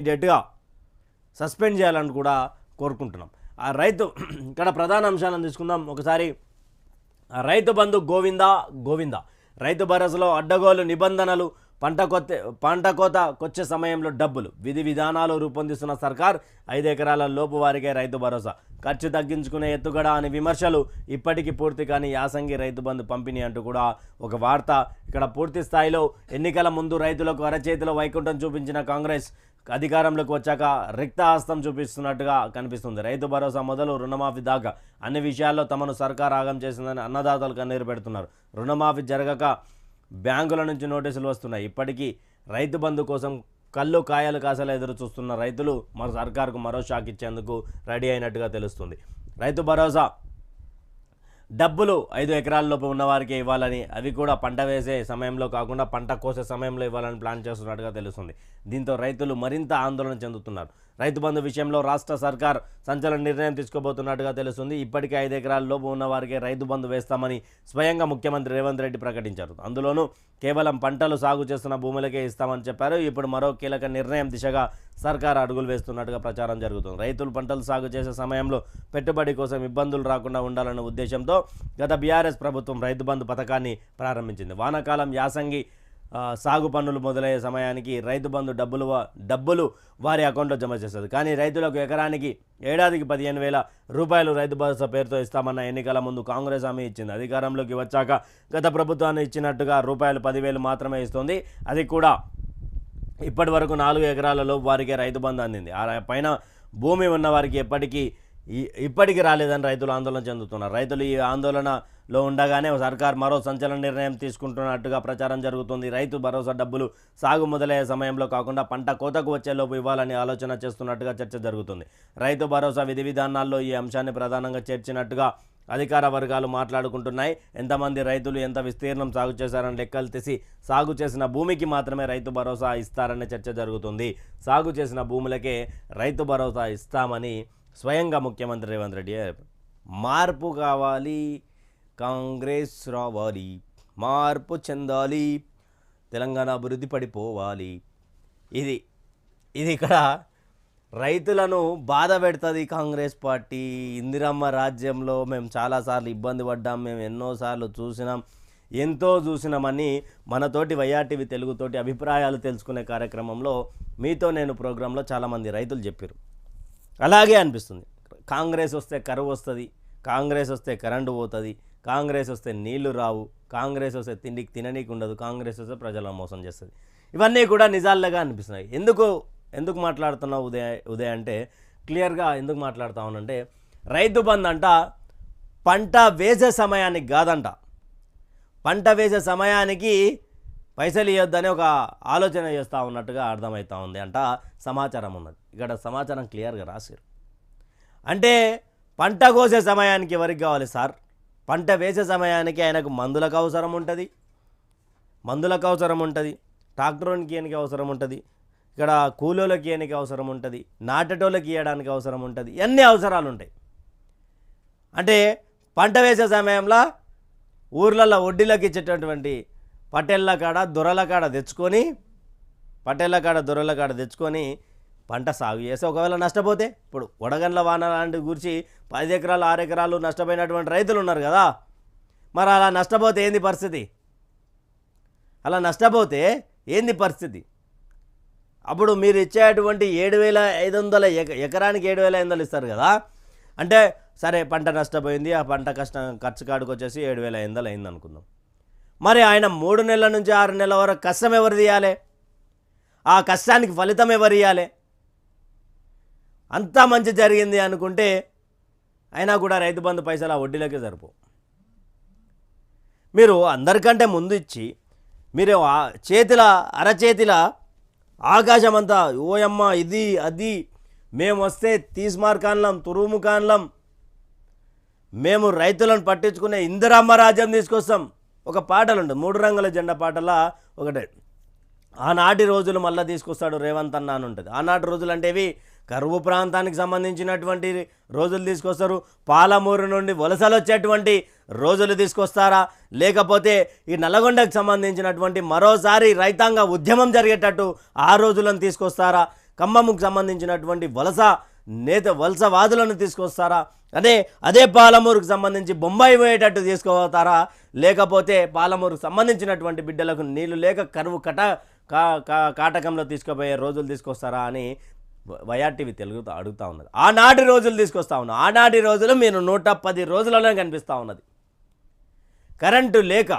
ఇమీడియట్గా సస్పెండ్ చేయాలని కూడా కోరుకుంటున్నాం. ఆ రైతు ఇక్కడ ప్రధాన అంశాలను తీసుకుందాం. ఒకసారి రైతు బంధు గోవింద గోవింద. రైతు భరోసాలో అడ్డగోలు నిబంధనలు పంట కొత్త పంట కోత కొచ్చే సమయంలో డబ్బులు విధి విధానాలు రూపొందిస్తున్న సర్కార్ ఐదు ఎకరాల లోపు వారికే రైతు భరోసా. ఖర్చు తగ్గించుకునే ఎత్తుగడ అని విమర్శలు ఇప్పటికీ పూర్తి కాని యాసంగి రైతు బంధు పంపిణీ అంటూ కూడా ఒక వార్త ఇక్కడ పూర్తి స్థాయిలో ఎన్నికల ముందు రైతులకు అరచేతిలో వైకుంఠం చూపించిన కాంగ్రెస్ అధికారంలోకి వచ్చాక రిక్త హస్తం చూపిస్తున్నట్టుగా కనిపిస్తుంది. రైతు భరోసా మొదలు రుణమాఫీ దాకా అన్ని విషయాల్లో తమను సర్కార్ ఆగం చేసిందని అన్నదాతలు కన్నీరు పెడుతున్నారు. రుణమాఫీ జరగక బ్యాంకుల నుంచి నోటీసులు వస్తున్నాయి. ఇప్పటికీ రైతు బంధు కోసం కళ్ళు కాయలు కాసలు ఎదురు చూస్తున్న రైతులు మన సర్కారుకు మరో షాక్ ఇచ్చేందుకు రెడీ అయినట్టుగా తెలుస్తుంది. రైతు భరోసా డబ్బులు ఐదు ఎకరాల్లోపు ఉన్నవారికి ఇవ్వాలని అవి కూడా పంట వేసే సమయంలో కాకుండా పంట కోసే సమయంలో ఇవ్వాలని ప్లాన్ చేస్తున్నట్టుగా తెలుస్తుంది. దీంతో రైతులు మరింత ఆందోళన చెందుతున్నారు. రైతు బంధు విషయంలో రాష్ట్ర సర్కార్ సంచలన నిర్ణయం తీసుకోబోతున్నట్టుగా తెలుస్తుంది. ఇప్పటికే ఐదు ఎకరాల లోపు ఉన్న వారికి రైతు బంధు వేస్తామని స్వయంగా ముఖ్యమంత్రి రేవంత్ రెడ్డి ప్రకటించారు. అందులోనూ కేవలం పంటలు సాగు చేస్తున్న భూములకే ఇస్తామని చెప్పారు. ఇప్పుడు మరో కీలక నిర్ణయం దిశగా సర్కార్ అడుగులు వేస్తున్నట్టుగా ప్రచారం జరుగుతుంది. రైతులు పంటలు సాగు చేసే సమయంలో పెట్టుబడి కోసం ఇబ్బందులు రాకుండా ఉండాలన్న ఉద్దేశంతో గత బీఆర్ఎస్ ప్రభుత్వం రైతు బంధు పథకాన్ని ప్రారంభించింది. వానాకాలం యాసంగి సాగు పన్నులు మొదలయ్యే సమయానికి రైతు బంధు డబ్బులు డబ్బులు వారి అకౌంట్లో జమ చేస్తుంది. కానీ రైతులకు ఎకరానికి ఏడాదికి పదిహేను వేల రూపాయలు రైతు భరోసా పేరుతో ఇస్తామన్న ఎన్నికల ముందు కాంగ్రెస్ హామీ ఇచ్చింది. అధికారంలోకి వచ్చాక గత ప్రభుత్వాన్ని ఇచ్చినట్టుగా రూపాయలు పదివేలు మాత్రమే ఇస్తుంది. అది కూడా ఇప్పటి వరకు నాలుగు ఎకరాలలో వారికే రైతు బంధు అందింది. ఆ పైన భూమి ఉన్న వారికి ఎప్పటికీ ఈ- ఇప్పటికీ రాలేదని రైతులు ఆందోళన చెందుతున్నారు. రైతులు ఈ ఆందోళన లో ఉండగానే సర్కార్ మరో సంచలన నిర్ణయం తీసుకుంటున్నట్టుగా ప్రచారం జరుగుతుంది. రైతు భరోసా డబ్బులు సాగు మొదలయ్యే సమయంలో కాకుండా పంట కోతకు వచ్చేలోపు ఇవ్వాలని ఆలోచన చేస్తున్నట్టుగా చర్చ జరుగుతుంది. రైతు భరోసా విధి విధానాల్లో ఈ అంశాన్ని ప్రధానంగా చేర్చినట్టుగా అధికార వర్గాలు మాట్లాడుకుంటున్నాయి. ఎంతమంది రైతులు ఎంత విస్తీర్ణం సాగు చేశారని లెక్కలు తీసి సాగు చేసిన భూమికి మాత్రమే రైతు భరోసా ఇస్తారనే చర్చ జరుగుతుంది. సాగు చేసిన భూములకే రైతు భరోసా ఇస్తామని స్వయంగా ముఖ్యమంత్రి రేవంత్ రెడ్డి మార్పు కావాలి కాంగ్రెస్ రావాలి మార్పు చెందాలి తెలంగాణ అభివృద్ధి పడిపోవాలి. ఇది ఇది ఇక్కడ రైతులను బాధ పెడుతుంది కాంగ్రెస్ పార్టీ. ఇందిరమ్మ రాజ్యంలో మేము చాలాసార్లు ఇబ్బంది పడ్డాం మేము ఎన్నోసార్లు చూసినాం ఎంతో చూసినామని మనతోటి వైఆర్టీవీ తెలుగుతోటి అభిప్రాయాలు తెలుసుకునే కార్యక్రమంలో మీతో నేను ప్రోగ్రాంలో చాలామంది రైతులు చెప్పారు అలాగే అనిపిస్తుంది. కాంగ్రెస్ వస్తే కరువు వస్తుంది కాంగ్రెస్ వస్తే కరెంటు పోతుంది కాంగ్రెస్ వస్తే నీళ్ళు రావు కాంగ్రెస్ వస్తే తిండికి తిననీకి ఉండదు కాంగ్రెస్ వస్తే ప్రజలను మోసం చేస్తుంది. ఇవన్నీ కూడా నిజాలుగా అనిపిస్తున్నాయి. ఎందుకు ఎందుకు మాట్లాడుతున్నావు ఉదయ ఉదయ అంటే క్లియర్గా ఎందుకు మాట్లాడుతామనంటే రైతు బంద్ అంట పంట వేసే సమయానికి కాదంట. పంట వేసే సమయానికి పైసలు ఇవ్వద్దని ఒక ఆలోచన చేస్తూ ఉన్నట్టుగా అర్థమవుతా ఉంది అంట సమాచారం ఉన్నది. ఇక్కడ సమాచారం క్లియర్గా రాశారు అంటే పంట కోసే సమయానికి ఎవరికి కావాలి సార్? పంట వేసే సమయానికి ఆయనకు మందులకు అవసరం ఉంటుంది. మందులకు అవసరం ఉంటుంది. ట్రాక్టర్కి ఈయనకి అవసరం ఉంటుంది. ఇక్కడ కూలోళ్ళకి ఈయనకి అవసరం ఉంటుంది. నాటటోళ్ళకి ఇవ్వడానికి అవసరం ఉంటుంది. అన్ని అవసరాలు ఉంటాయి? అంటే పంట వేసే సమయంలో ఊర్లలో వడ్డీలకు ఇచ్చేటటువంటి పటేళ్ళ కాడ దొరల కాడ తెచ్చుకొని పటేళ్ళ కాడ దొరల కాడ తెచ్చుకొని పంట సాగు చేస్తే ఒకవేళ నష్టపోతే ఇప్పుడు వడగండ్ల వాన లాంటి గురించి పది ఎకరాలు ఆరు ఎకరాలు నష్టపోయినటువంటి రైతులు ఉన్నారు కదా. మరి అలా నష్టపోతే ఏంది పరిస్థితి? అలా నష్టపోతే ఏంది పరిస్థితి? అప్పుడు మీరు ఇచ్చేటువంటి ఏడు వేల ఐదు వందల ఎక ఎకరానికి ఏడు వేల ఐదు వందలు ఇస్తారు కదా. అంటే సరే పంట నష్టపోయింది ఆ పంట కష్టం ఖర్చు కాడుకు వచ్చేసి ఏడు వేల ఐదు వందలు అయింది అనుకుందాం. మరి ఆయన మూడు నెలల నుంచి ఆరు నెలల వరకు కష్టం ఎవరు తీయాలి? ఆ కష్టానికి ఫలితం ఎవరు ఇవ్వాలి అంతా మంచి జరిగింది అనుకుంటే అయినా కూడా రైతు బంధు పైసలు ఆ వడ్డీలకే సరిపో. మీరు అందరికంటే ముందు ఇచ్చి మీరు ఆ చేతిల అరచేతిల ఆకాశం అంతా ఓయమ్మ ఇది అది మేము వస్తే తీస్మార్ తురుముకాన్లం తురుము మేము రైతులను పట్టించుకునే ఇందిరామ్మ రాజ్యం తీసుకొస్తాం. ఒక పాటలు ఉంటుంది మూడు రంగుల జెండా పాటల ఒకటే. ఆనాటి రోజులు మళ్ళీ తీసుకొస్తాడు రేవంత్ అన్న అని ఉంటుంది. ఆనాటి రోజులు అంటే ఇవి కరువు ప్రాంతానికి సంబంధించినటువంటి రోజులు తీసుకొస్తారు. పాలమూరు నుండి వలసలు వచ్చేటువంటి రోజులు తీసుకొస్తారా? లేకపోతే ఈ నల్లగొండకు సంబంధించినటువంటి మరోసారి రైతాంగ ఉద్యమం జరిగేటట్టు ఆ రోజులను తీసుకొస్తారా? ఖమ్మంకు సంబంధించినటువంటి వలస నేత వలసవాదులను తీసుకొస్తారా? అదే అదే పాలమూరుకు సంబంధించి బొంబాయి పోయేటట్టు తీసుకుపోతారా? లేకపోతే పాలమూరుకు సంబంధించినటువంటి బిడ్డలకు నీళ్ళు లేక కరువు కట కా కా- కాటకంలో తీసుకుపోయే రోజులు తీసుకొస్తారా అని వైఆర్టీవీ తెలుగుతో అడుగుతా ఉన్నది. ఆనాటి రోజులు తీసుకొస్తా ఉన్నా ఆనాటి రోజులు మీరు నూట పది రోజులలో కనిపిస్తూ ఉన్నది. కరెంటు లేక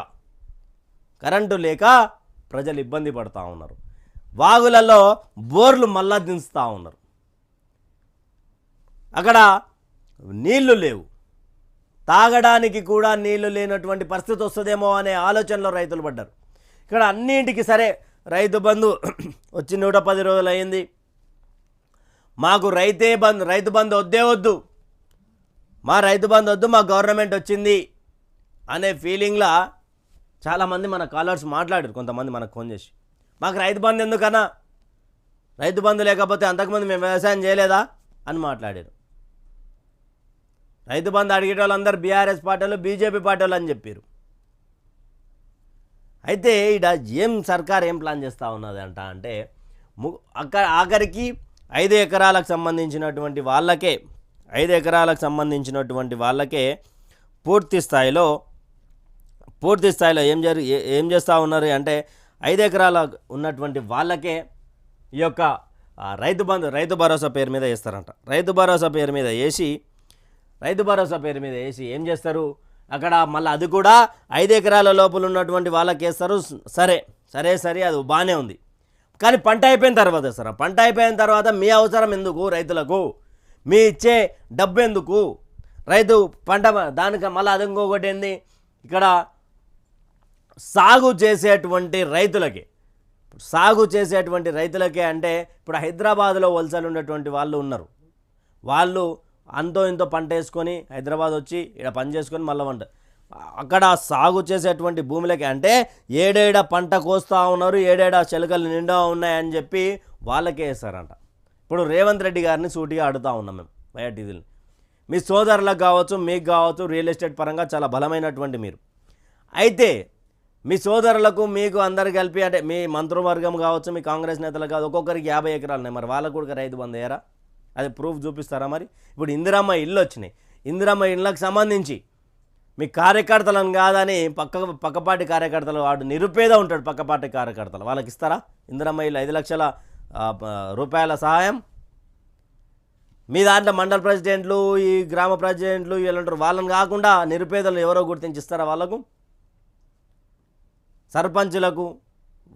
కరెంటు లేక ప్రజలు ఇబ్బంది పడుతూ ఉన్నారు. వాగులలో బోర్లు మళ్ళా దించుతూ ఉన్నారు. అక్కడ నీళ్ళు లేవు. తాగడానికి కూడా నీళ్ళు లేనటువంటి పరిస్థితి వస్తుందేమో అనే ఆలోచనలో రైతులు పడ్డారు. ఇక్కడ అన్నింటికి సరే రైతు బంధు వచ్చి నూట పది రోజులు అయింది మాకు రైతే బంధు రైతు బంధు వద్దే వద్దు. మా రైతు బంధు వద్దు మా గవర్నమెంట్ వచ్చింది అనే ఫీలింగ్లా చాలామంది మన కాలర్స్ మాట్లాడారు కొంతమంది మనకు ఫోన్ చేసి. మాకు రైతు బంధు ఎందుకన్నా? రైతు బంధు లేకపోతే అంతకుముందు మేము వ్యవసాయం చేయలేదా? అని మాట్లాడారు. రైతు బంధు అడిగే వాళ్ళందరూ బీఆర్ఎస్ పార్టీలు బీజేపీ పార్టీలు అని చెప్పారు. అయితే ఇడ ఏం సర్కార్ ఏం ప్లాన్ చేస్తూ ఉన్నది అంట అంటే ము- అక్క ఆఖరికి ఐదు ఎకరాలకు సంబంధించినటువంటి వాళ్ళకే ఐదు ఎకరాలకు సంబంధించినటువంటి వాళ్ళకే పూర్తి స్థాయిలో పూర్తి స్థాయిలో ఏం జరి ఏం చేస్తూ ఉన్నారు అంటే ఐదు ఎకరాల ఉన్నటువంటి వాళ్ళకే ఈ యొక్క రైతు బంధు రైతు భరోసా పేరు మీద వేస్తారంట. రైతు భరోసా పేరు మీద వేసి రైతు భరోసా పేరు మీద వేసి ఏం చేస్తారు? అక్కడ మళ్ళీ అది కూడా ఐదు ఎకరాల లోపల ఉన్నటువంటి వాళ్ళకి వేస్తారు సరే సరే సరే అది బాగానే ఉంది. కానీ పంట అయిపోయిన తర్వాత సార్ పంట అయిపోయిన తర్వాత మీ అవసరం ఎందుకు రైతులకు? మీ ఇచ్చే డబ్బు ఎందుకు? రైతు పంట దానికి మళ్ళీ అది ఇంకొకటి ఏంది? ఇక్కడ సాగు చేసేటువంటి రైతులకి సాగు చేసేటువంటి రైతులకే అంటే ఇప్పుడు హైదరాబాద్లో వలసలు ఉన్నటువంటి వాళ్ళు ఉన్నారు. వాళ్ళు అంతో ఇంతో పంట వేసుకొని హైదరాబాద్ వచ్చి ఇక్కడ పని చేసుకొని మళ్ళీ వంట అక్కడ సాగు చేసేటువంటి భూములకి అంటే ఏడేడ పంట కోస్తూ ఉన్నారు ఏడేడ చెలకలు నిండా ఉన్నాయని చెప్పి వాళ్ళకే వేస్తారంట ఇప్పుడు రేవంత్ రెడ్డి గారిని సూటిగా ఆడుతూ ఉన్నాం మేము బయటిదిని మీ సోదరులకు కావచ్చు మీకు కావచ్చు రియల్ ఎస్టేట్ పరంగా చాలా బలమైనటువంటి మీరు. అయితే మీ సోదరులకు మీకు అందరు కలిపి అంటే మీ మంత్రివర్గం కావచ్చు మీ కాంగ్రెస్ నేతలు కావచ్చు ఒక్కొక్కరికి యాభై ఎకరాలు ఉన్నాయి. మరి వాళ్ళకు కూడా రైతు బంధు అయ్యారా అది ప్రూఫ్ చూపిస్తారా మరి? ఇప్పుడు ఇందిరమ్మ ఇల్లు వచ్చినాయి. ఇందిరమ్మ ఇళ్ళకు సంబంధించి మీ కార్యకర్తలను కాదని పక్క పక్కపాటి కార్యకర్తలు వాడు నిరుపేద ఉంటాడు పక్కపాటి కార్యకర్తలు. వాళ్ళకి ఇస్తారా? ఇందిరమ్మయ్యలు ఐదు లక్షల రూపాయల సహాయం? మీ దాంట్లో మండల ప్రెసిడెంట్లు ఈ గ్రామ ప్రెసిడెంట్లు వీళ్ళంటారు వాళ్ళని కాకుండా నిరుపేదలు ఎవరో గుర్తించి ఇస్తారా వాళ్ళకు? సర్పంచులకు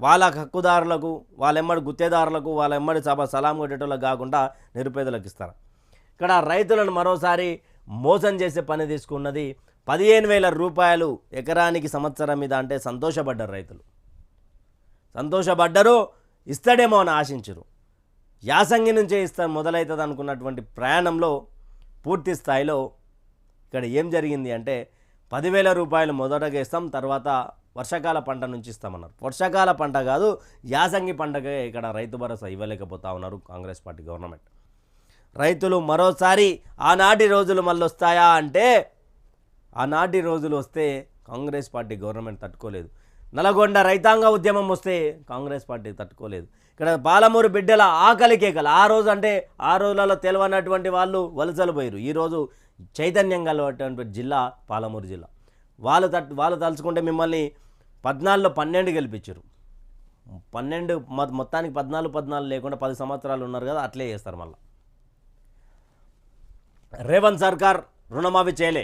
వాళ్ళ హక్కుదారులకు వాళ్ళ ఎమ్మడి గుత్తేదారులకు వాళ్ళ ఎమ్మడి సభ సలాం కొట్టేటోళ్ళకు కాకుండా నిరుపేదలకు ఇస్తారు? ఇక్కడ రైతులను మరోసారి మోసం చేసే పని తీసుకున్నది పదిహేను వేల రూపాయలు ఎకరానికి సంవత్సరం మీద అంటే సంతోషపడ్డారు రైతులు. సంతోషపడ్డరు ఇస్తాడేమో అని ఆశించరు. యాసంగి నుంచే ఇస్తా మొదలవుతుంది అనుకున్నటువంటి ప్రయాణంలో పూర్తి స్థాయిలో ఇక్కడ ఏం జరిగింది అంటే పదివేల రూపాయలు మొదటగా ఇస్తాం తర్వాత వర్షాకాల పంట నుంచి ఇస్తామన్నారు. వర్షాకాల పంట కాదు యాసంగి పంటకే ఇక్కడ రైతు భరోసా ఇవ్వలేకపోతా ఉన్నారు కాంగ్రెస్ పార్టీ గవర్నమెంట్. రైతులు మరోసారి ఆనాటి రోజులు మళ్ళీ వస్తాయా అంటే ఆనాటి రోజులు వస్తే కాంగ్రెస్ పార్టీ గవర్నమెంట్ తట్టుకోలేదు. నల్గొండ రైతాంగ ఉద్యమం వస్తే కాంగ్రెస్ పార్టీ తట్టుకోలేదు. ఇక్కడ పాలమూరు బిడ్డల ఆకలి కేకలు. ఆ రోజు అంటే ఆ రోజులలో తెలియనటువంటి వాళ్ళు వలసలు పోయారు ఈరోజు చైతన్యం కలవటువంటి జిల్లా పాలమూరు జిల్లా. వాళ్ళు తట్ వాళ్ళు తలుచుకుంటే మిమ్మల్ని పద్నాలుగులో పన్నెండు గెలిపించారు పన్నెండు మొత్తానికి పద్నాలుగు పద్నాలుగు లేకుండా పది సంవత్సరాలు ఉన్నారు కదా అట్లే చేస్తారు మళ్ళీ. రేవంత్ సర్కార్ రుణమాఫీ చేయలే.